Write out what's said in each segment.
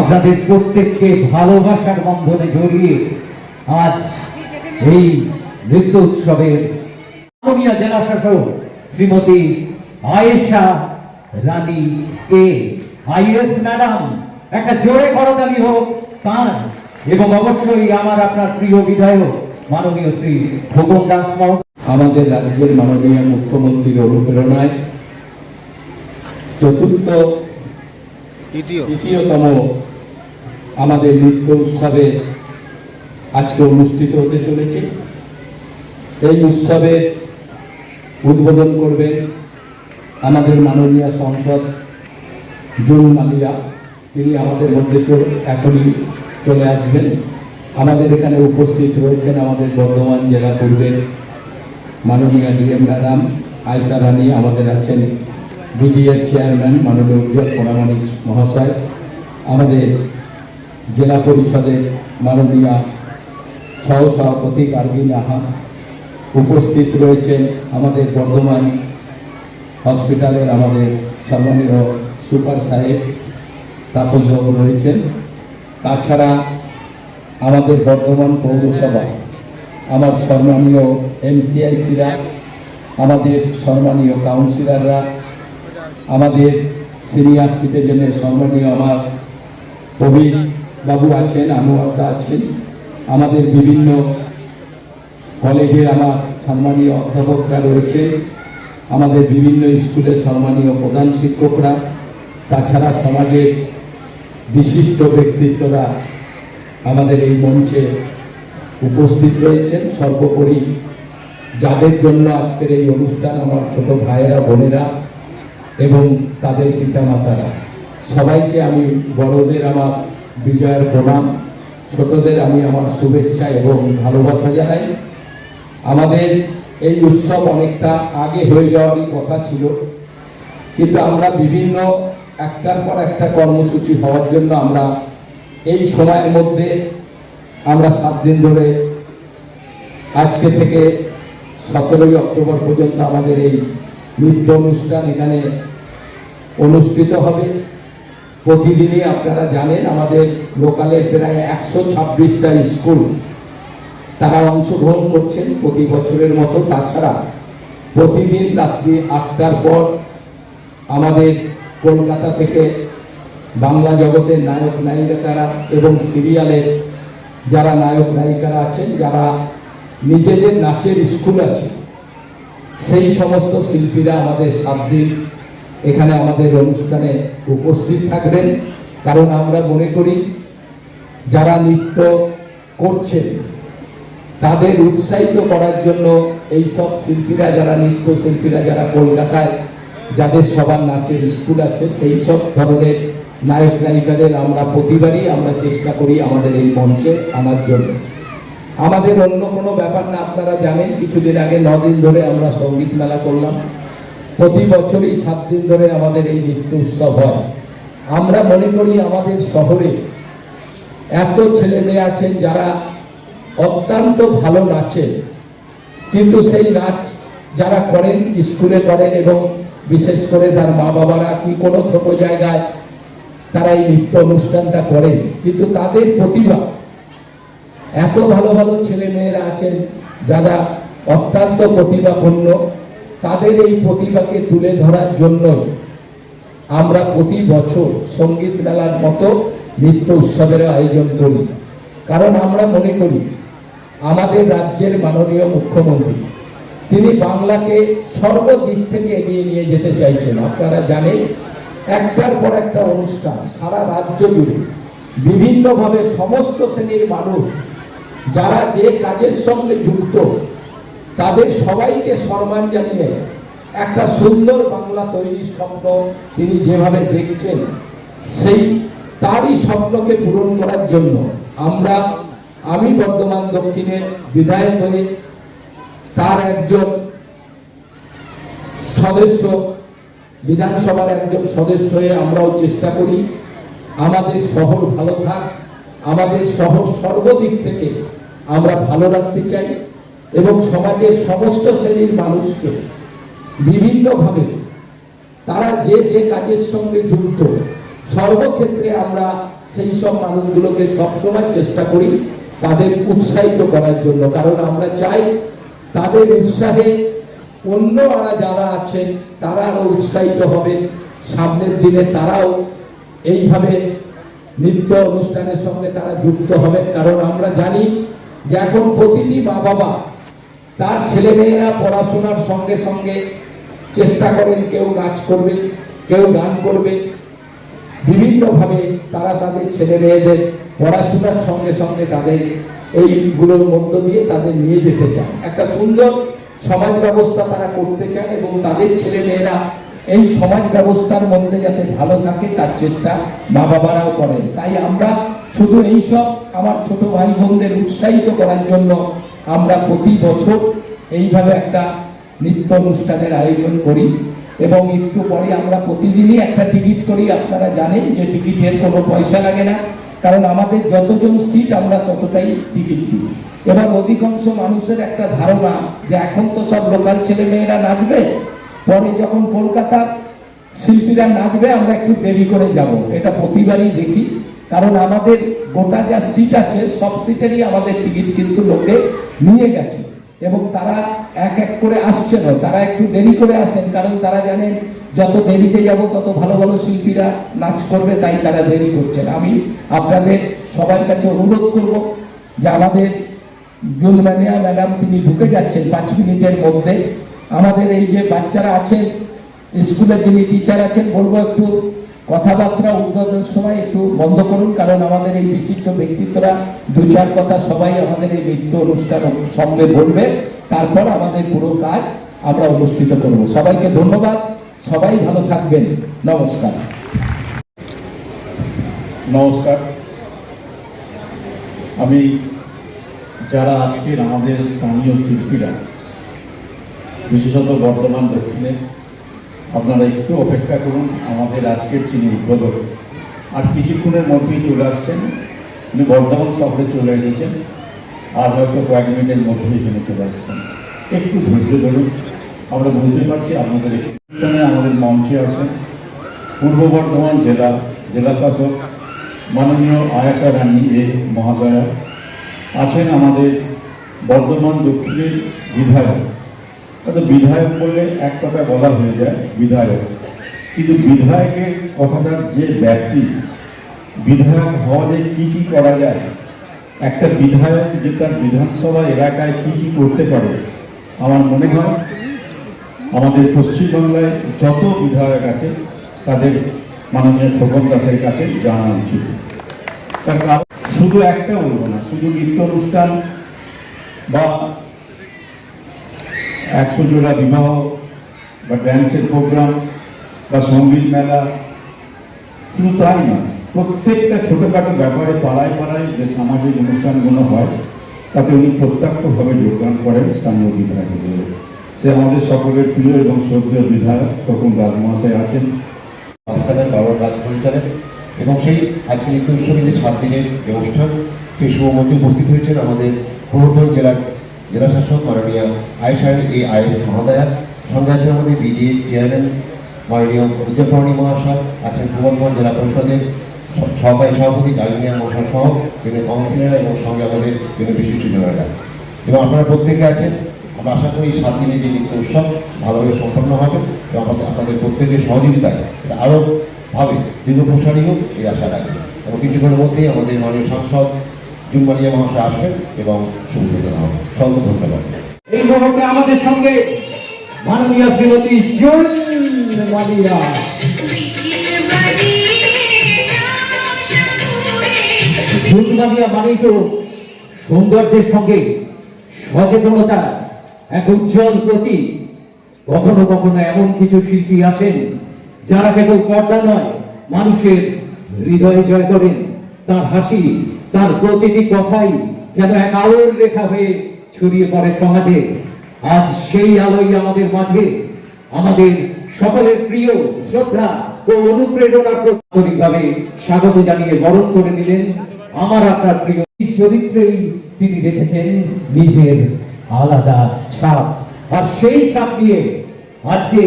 আপনাদের প্রত্যেককে ভালোবাসার বন্ধনে জড়িয়ে আজ এই নৃত্য উৎসবের মাননীয় জেলা শাসক শ্রীমতী আয়েশা রানী কে। আইএস ম্যাডাম একটা জোরে করতালি হোক তার। এবং অবশ্যই আমার আপনার প্রিয় বিধায়ক মাননীয় শ্রী খোকন দাস আমাদের রাজ্যের মাননীয় মুখ্যমন্ত্রীর অনুপ্রেরণায় চতুর্থ তৃতীয়। তৃতীয়তম আমাদের নৃত্য উৎসবে আজকে অনুষ্ঠিত হতে চলেছে। এই উৎসবে উদ্বোধন করবেন আমাদের মাননীয় সংসদ জুন মালিয়া। তিনি আমাদের মধ্যে এখনই চলে আসবেন। আমাদের এখানে উপস্থিত রয়েছেন আমাদের বর্ধমান জেলা পূর্বের মাননীয় ডিএম ম্যাডাম আয়সা রানী, আমাদের আছেন বিডিএর চেয়ারম্যান মাননীয় উজ্জ্বল পরামানিক মহাশয়, আমাদের জেলা পরিষদের মাননীয় সহ সভাপতি গার্গিন আহা উপস্থিত রয়েছেন আমাদের বর্ধমান হসপিটালের আমাদের সম্মানীয় সুপার সাহেব তাপসবাবু রয়েছেন। তাছাড়া আমাদের বর্ধমান পৌরসভা, আমার সম্মানীয় এমসিআইসিরা, আমাদের সম্মানীয় কাউন্সিলররা, আমাদের সিনিয়র সিটিজেনের সম্মানীয় আমার প্রবীণ বাবু আছেন আনোয়ারদা আছেন। আমাদের বিভিন্ন কলেজের আমার সম্মানীয় অধ্যাপকরা রয়েছেন। আমাদের বিভিন্ন স্কুলের সম্মানীয় প্রধান শিক্ষকরা, তাছাড়া সমাজের বিশিষ্ট ব্যক্তিত্বরা আমাদের এই মঞ্চে উপস্থিত রয়েছেন। সর্বোপরি যাদের জন্য আজকের এই অনুষ্ঠান আমার ছোট ভাইয়েরা, বোনেরা এবং তাদের পিতামাতারা। সবাইকে আমি বড়দের আমার বিজয়ের প্রণাম। ছোটদের আমি আমার শুভেচ্ছা এবং ভালোবাসা জানাই। আমাদের এই উৎসব অনেকটা আগে হয়ে যাওয়ারই কথা ছিল। কিন্তু আমরা বিভিন্ন একটার পর একটা কর্মসূচি হওয়ার জন্য আমরা এই সময়ের মধ্যে আমরা সাত দিন ধরে আজকে থেকে সতেরোই অক্টোবর পর্যন্ত আমাদের এই নৃত্য অনুষ্ঠান এখানে অনুষ্ঠিত হবে। প্রতিদিনই আপনারা জানেন, আমাদের লোকালে প্রায় একশো ছাব্বিশটা স্কুল তারা অংশগ্রহণ করছেন প্রতি বছরের মতো। তাছাড়া প্রতিদিন রাত্রি আটটার পর আমাদের কলকাতা থেকে বাংলা জগতের নায়ক নায়িকারা এবং সিরিয়ালের যারা নায়ক নায়িকারা আছেন, যারা নিজেদের নাচের স্কুল আছে, সেই সমস্ত শিল্পীরা আমাদের সাত দিন এখানে আমাদের অনুষ্ঠানে উপস্থিত থাকবেন। কারণ আমরা মনে করি, যারা নৃত্য করছেন, তাদের উৎসাহিত করার জন্য এই সব শিল্পীরা যারা নৃত্য শিল্পীরা যারা কলকাতায়, যাদের সবার নাচের স্কুল আছে সেই সব ধরনের নায়ক নায়িকাদের আমরা প্রতিবারই আমরা চেষ্টা করি আমাদের এই মঞ্চে আনার জন্য। আমাদের অন্য কোনো ব্যাপার না, আপনারা জানেন, কিছুদিন আগে দিন ধরে আমরা সংগীত মেলা করলাম। প্রতি বছরই সাত দিন ধরে আমাদের এই নৃত্য উৎসব হয়। আমরা মনে করি আমাদের শহরে এত ছেলে মেয়ে আছেন যারা অত্যন্ত ভালো নাচে কিন্তু সেই নাচ যারা করেন, স্কুলে করেন এবং বিশেষ করে তার মা বাবারা কি কোনো ছোট জায়গায় তারা এই নৃত্য অনুষ্ঠানটা করেন, কিন্তু তাদের প্রতিভা। এত ভালো ভালো ছেলে মেয়েরা আছেন যারা অত্যন্ত প্রতিভাপূর্ণ। তাদের এই প্রতিভাকে তুলে ধরার জন্য আমরা প্রতি বছর সংগীত মেলার মতো নৃত্য উৎসবের আয়োজন করি। কারণ আমরা মনে করি, আমাদের রাজ্যের মাননীয় মুখ্যমন্ত্রী, তিনি বাংলাকে সর্বদিক থেকে এগিয়ে নিয়ে যেতে চাইছেন। আপনারা জানেন, একটার পর একটা অনুষ্ঠান সারা রাজ্য জুড়ে বিভিন্নভাবে সমস্ত শ্রেণির মানুষ, যারা যে কাজের সঙ্গে যুক্ত তাদের সবাইকে সম্মান জানিয়ে একটা সুন্দর বাংলা তৈরির স্বপ্ন তিনি যেভাবে দেখছেন, সেই তারই স্বপ্নকে পূরণ করার জন্য আমরা, আমি বর্ধমান দক্ষিণের বিধায়ক হয়ে তার একজন সদস্য, বিধানসভার একজন সদস্য হয়ে আমরাও চেষ্টা করি। আমাদের শহর ভালো থাক, আমাদের শহর সর্বদিক থেকে আমরা ভালো রাখতে চাই। এবং সমাজের সমস্ত শ্রেণির মানুষকে বিভিন্নভাবে তারা যে যে কাজের সঙ্গে যুক্ত, সর্বক্ষেত্রে আমরা সেই সব মানুষগুলোকে সবসময় চেষ্টা করি তাদের উৎসাহিত করার জন্য। কারণ আমরা চাই তাদের উৎসাহে অন্য আরা যারা আছেন তারা আরও উৎসাহিত হবেন। সামনের দিনে তারাও এইভাবে নৃত্য অনুষ্ঠানের সঙ্গে তারা যুক্ত হবেন। কারণ আমরা জানি যে এখন প্রতিটি মা বাবা তার ছেলেমেয়েরা পড়াশোনার সঙ্গে সঙ্গে চেষ্টা করেন, কেউ নাচ করবে, কেউ গান করবে। বিভিন্নভাবে তারা তাদের ছেলে মেয়েদের পড়াশোনার সঙ্গে সঙ্গে তাদের এইগুলোর মধ্য দিয়ে তাদের নিয়ে যেতে চান একটা সুন্দর সমাজ ব্যবস্থা তারা করতে চায় এবং তাদের ছেলে মেয়েরা এই সমাজ ব্যবস্থার মধ্যে যাতে ভালো থাকে, তার চেষ্টা মা বাবারাও করেন। তাই আমরা শুধু এইসব আমার ছোট ভাই বোনদের উৎসাহিত করার জন্য আমরা প্রতি বছর এইভাবে একটা নৃত্য অনুষ্ঠানের আয়োজন করি এবং একটু পরে আমরা প্রতিদিনই একটা টিকিট করি। আপনারা জানেন যে টিকিটের কোনো পয়সা লাগে না, কারণ আমাদের যতজন সিট আমরা ততটাই টিকিট দিই। এবার অধিকাংশ মানুষের একটা ধারণা যে এখন তো সব লোকাল ছেলে মেয়েরা নাচবে, পরে যখন কলকাতার শিল্পীরা নাচবে আমরা একটু দেরি করে যাব। এটা প্রতিবারই দেখি। কারণ আমাদের গোটা যা সিট আছে, সব সিটেরই আমাদের টিকিট কিন্তু লোকে নিয়ে গেছে। এবং তারা এক এক করে আসছে না। তারা একটু দেরি করে আসেন, কারণ তারা জানেন যত দেরিতে যাব, তত ভালো ভালো শিল্পীরা নাচ করবে, তাই তারা দেরি করছেন আমি আপনাদের সবার কাছে অনুরোধ করব যে আমাদের জুলমানিয়া ম্যাডাম তিনি ঢুকে যাচ্ছেন পাঁচ মিনিটের মধ্যে। আমাদের এই যে বাচ্চারা আছেন স্কুলের যিনি টিচার আছেন, বলব একটু কথাবার্তা উদ্বোধনের সময় একটু বন্ধ করুন, কারণ আমাদের এই বিশিষ্ট ব্যক্তিত্বরা দু চার কথা সবাই আমাদের এই নৃত্য অনুষ্ঠান সঙ্গে বলবে। তারপর আমাদের পুরো কাজ আমরা অনুষ্ঠিত করব। সবাইকে ধন্যবাদ। সবাই ভালো থাকবেন। নমস্কার। নমস্কার। আমি যারা আজকের আমাদের স্থানীয় শিল্পীরা, বিশেষত বর্তমান দক্ষিণে আপনারা একটু অপেক্ষা করুন, আমাদের আজকের যিনি উদ্বোধক, আর কিছুক্ষণের মধ্যেই চলে আসছেন। উনি বর্ধমান শহরে চলে এসেছেন, আর হয়তো কয়েক মিনিটের মধ্যেই এখানে চলে আসছেন। একটু ধৈর্য ধরুন, আমরা বুঝতে পারছি আপনাদের এখানে আমাদের মঞ্চে আছেন পূর্ব বর্ধমান জেলা জেলা শাসক, মাননীয় আয়াসা রানী এ মহাশয়া, আছেন আমাদের বর্ধমান দক্ষিণের বিধায়ক হয়তো বিধায়ক বললে এক কথা বলা হয়ে যায়, বিধায়ক। কিন্তু বিধায়কের কথাটার যে ব্যক্তি বিধায়ক হওয়া যে কী কী করা যায়? একটা বিধায়ক যে তার বিধানসভা এলাকায় কী কী করতে পারে, আমার মনে হয় আমাদের পশ্চিমবাংলায় যত বিধায়ক আছে, তাদের মাননীয় খোকন দাসের কাছে জানা উচিত। তার শুধু একটা বলব না, শুধু নৃত্য অনুষ্ঠান বা একশো জোড়া বিবাহ বা ড্যান্সের প্রোগ্রাম বা সংগীত মেলা, শুধু তাই না, প্রত্যেকটা ছোটোখাটো ব্যাপারে পাড়ায় পাড়ায় যে সামাজিক অনুষ্ঠানগুলো হয়, তাতে উনি প্রত্যক্ষভাবে যোগদান করেন স্থানীয় বিধায়ক হিসেবে সে আমাদের সকলের প্রিয় এবং শ্রদ্ধেয় বিধায়ক তখন রাজমহাশয় আছেন। মাঝখানে বাবার রাজ পরিচালক এবং সেই আজকে নৃত্য উৎসবে যে সাত দিনের যে অনুষ্ঠান, সেই শুভ উপস্থিত হয়েছেন আমাদের পূর্ববর্ধমান জেলার জেলা শাসক মাননীয় আইসার এই আইএস মহোদয়া সঙ্গে আছেন আমাদের বিডি চেয়ারম্যান মাননীয় উজ্জ্বলপ্রাণী মহাশয়, আছেন পূর্ব বর্ধমান জেলা পরিষদের সহকারী সভাপতি জামিনিয়া মহাশয় সহ বিভিন্ন কাউন্সিলররা এবং সঙ্গে আমাদের বিভিন্ন বিশিষ্টজনেরা এবং আপনারা প্রত্যেকে আছেন, আমরা আশা করি সাত দিনের যে নৃত্য উৎসব ভালোভাবে সম্পন্ন হবে এবং আমাদের আপনাদের প্রত্যেকের সহযোগিতায় এটা আরও ভাবে দীর্ঘ প্রসারী হোক, এই আশা রাখি। এবং কিছুক্ষণের মধ্যেই আমাদের মাননীয় সাংসদ জুম্মালিয়া মহাশয় আসবেন এবং শুভবোধন হবে। সকলকে ধন্যবাদ। এই মুহূর্তে আমাদের সঙ্গে মাননীয় শ্রীমতী জুন মালিয়া। মানেই তো সৌন্দর্যের সঙ্গে সচেতনতা, এক উজ্জ্বল প্রতীক কখনো কখনো এমন কিছু শিল্পী আসেন যারা কেবল পর্দা নয়, মানুষের হৃদয়ে জয় করেন। তার হাসি তার প্রতিটি কথাই যেন এক আলোর রেখা হয়ে ছড়িয়ে পড়ে সমাজে। আজ সেই আলোই আমাদের মাঝে। আমাদের সকলের প্রিয় শ্রদ্ধা ও অনুপ্রেরণা ভাবে স্বাগত জানিয়ে বরণ করে নিলেন আমার আপনার প্রিয় চরিত্রেই তিনি রেখেছেন নিজের আলাদা ছাপ। আর সেই ছাপ নিয়ে আজকে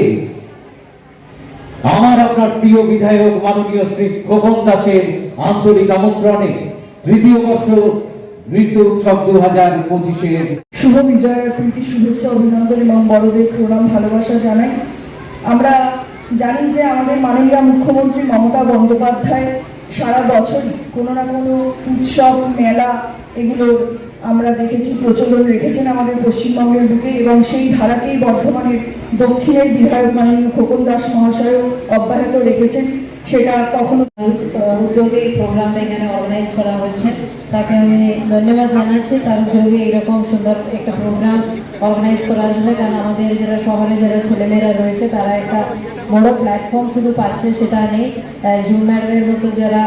আমার আপনার প্রিয় বিধায়ক মাননীয় শ্রী খোকন দাসের আন্তরিক আমন্ত্রণে তৃতীয় বর্ষ নৃত্য উৎসব দু হাজার পঁচিশের শুভ বিজয়ের প্রীতি, শুভেচ্ছা, অভিনন্দন এবং বড়দের প্রণাম, ভালোবাসা জানাই। আমরা জানি যে আমাদের মাননীয় মুখ্যমন্ত্রী মমতা বন্দ্যোপাধ্যায় সারা বছরই কোনো না কোনো উৎসব, মেলা এগুলো আমরা দেখেছি, প্রচলন রেখেছেন আমাদের পশ্চিমবঙ্গের বুকে এবং সেই ধারাকেই বর্ধমানের দক্ষিণের বিধায়ক মাননীয় খোকন দাস মহাশয় অব্যাহত রেখেছেন। সেটা কখনো উদ্যোগে এই প্রোগ্রামটা এখানে অর্গানাইজ করা হচ্ছে। তাকে আমি ধন্যবাদ জানাচ্ছি। তার উদ্যোগে এরকম সুন্দর একটা প্রোগ্রাম অর্গানাইজ করার জন্য কারণ আমাদের যারা শহরে যারা ছেলেমেয়েরা রয়েছে তারা একটা বড় প্ল্যাটফর্ম শুধু পাচ্ছে সেটা নেই। জুম ম্যাডামের মতো যারা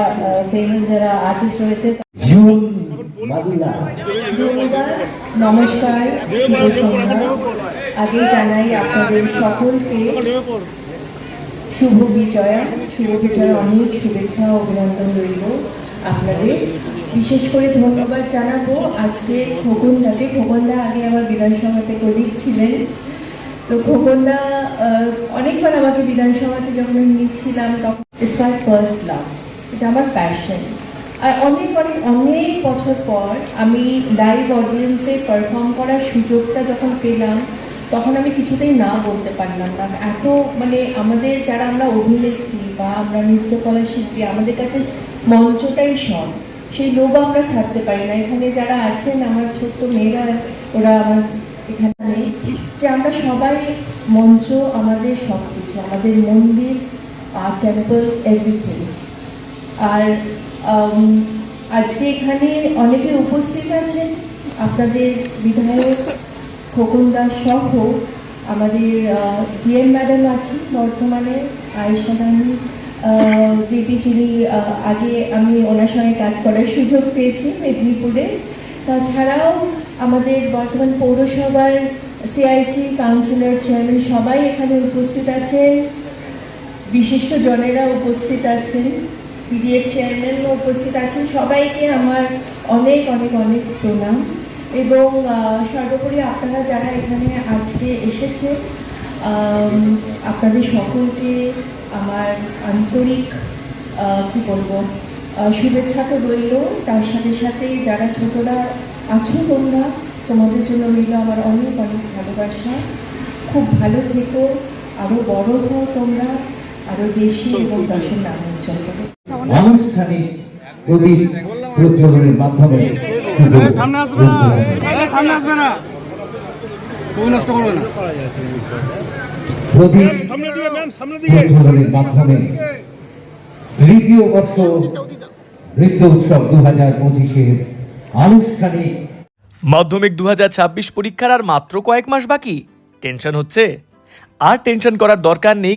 ফেমাস যারা আর্টিস্ট রয়েছে জুন নমস্কার আগে জানাই আপনাদের সকলকে শুভ বিজয়া। শুভ বিজয়া অনেক শুভেচ্ছা অভিনন্দন রইল আপনাদের। বিশেষ করে ধন্যবাদ জানাব আজকে খোকনদাকে। খোকনদা আগে আমার বিধানসভাতে কলিগ ছিলেন। তো খোকনদা অনেকবার আমাকে বিধানসভাতে যখন নিচ্ছিলাম তখন ইটস মাই ফার্স্ট লাভ এটা আমার প্যাশন আর অনেক অনেক অনেক বছর পর আমি লাইভ অডিয়েন্সে পারফর্ম করার সুযোগটা যখন পেলাম তখন আমি কিছুতেই না বলতে পারলাম না। এত মানে আমাদের যারা আমরা অভিনেত্রী বা আমরা নৃত্যকলা শিল্পী, আমাদের কাছে মঞ্চটাই সব। সেই লোভ আমরা ছাড়তে পারি না। এখানে যারা আছেন, আমার ছোট্ট মেয়েরা, ওরা আমার এখানে যে আমরা সবাই মঞ্চ, আমাদের সব কিছু আমাদের মন্দির আর টেম্পল এভরিথিং আর আজকে এখানে অনেকে উপস্থিত আছেন। আপনাদের বিধায়ক খোকন দাস সহ আমাদের ডিএম ম্যাডাম আছেন বর্তমানে, আয়েশা রানী দিদি যিনি আগে আমি ওনার সঙ্গে কাজ করার সুযোগ পেয়েছি মেদিনীপুরে। তাছাড়াও আমাদের বর্তমান পৌরসভার সিআইসি কাউন্সিলর চেয়ারম্যান সবাই এখানে উপস্থিত আছেন। বিশিষ্ট জনেরা উপস্থিত আছেন। পিডিএফ চেয়ারম্যানও উপস্থিত আছেন। সবাইকে আমার অনেক অনেক অনেক প্রণাম। এবং সর্বোপরি আপনারা যারা এখানে আজকে এসেছে আপনাদের সকলকে আমার আন্তরিক কি বলব শুভেচ্ছা তো রইল। তার সাথে সাথে যারা ছোটরা আছো তোমরা, তোমাদের জন্য রইল আমার অনেক অনেক ভালোবাসা। খুব ভালো থেকো আরও বড় হও তোমরা আরও বেশি এবং দেশের নাম উজ্জ্বল করো। আনুষ্ঠানিক প্রদীপ প্রজ্বলনের মাধ্যমে সামনে আসবে না। সামনে আসবে না। নষ্ট করবে না। মাধ্যমে তৃতীয় বর্ষ নৃত্য উৎসব দু হাজার পঁচিশের আনুষ্ঠানিক। মাধ্যমিক দু হাজার ছাব্বিশ পরীক্ষার আর মাত্র কয়েক মাস বাকি। টেনশন হচ্ছে। আর টেনশন করার দরকার নেই।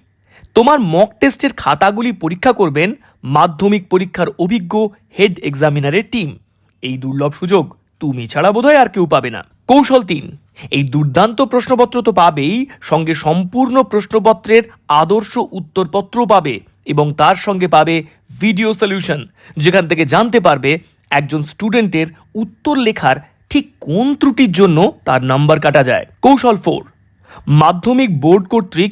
তোমার মক টেস্টের খাতাগুলি পরীক্ষা করবেন মাধ্যমিক পরীক্ষার অভিজ্ঞ হেড এক্সামিনারের টিম এই দুর্লভ সুযোগ তুমি ছাড়া বোধহয় আর কেউ পাবে না। কৌশল তিন, এই দুর্দান্ত প্রশ্নপত্র তো পাবেই, সঙ্গে সম্পূর্ণ প্রশ্নপত্রের আদর্শ উত্তরপত্র পাবে এবং তার সঙ্গে পাবে ভিডিও সলিউশন যেখান থেকে জানতে পারবে একজন স্টুডেন্টের উত্তর লেখার ঠিক কোন ত্রুটির জন্য তার নাম্বার কাটা যায়। কৌশল ফোর মাধ্যমিক বোর্ড কর্তৃক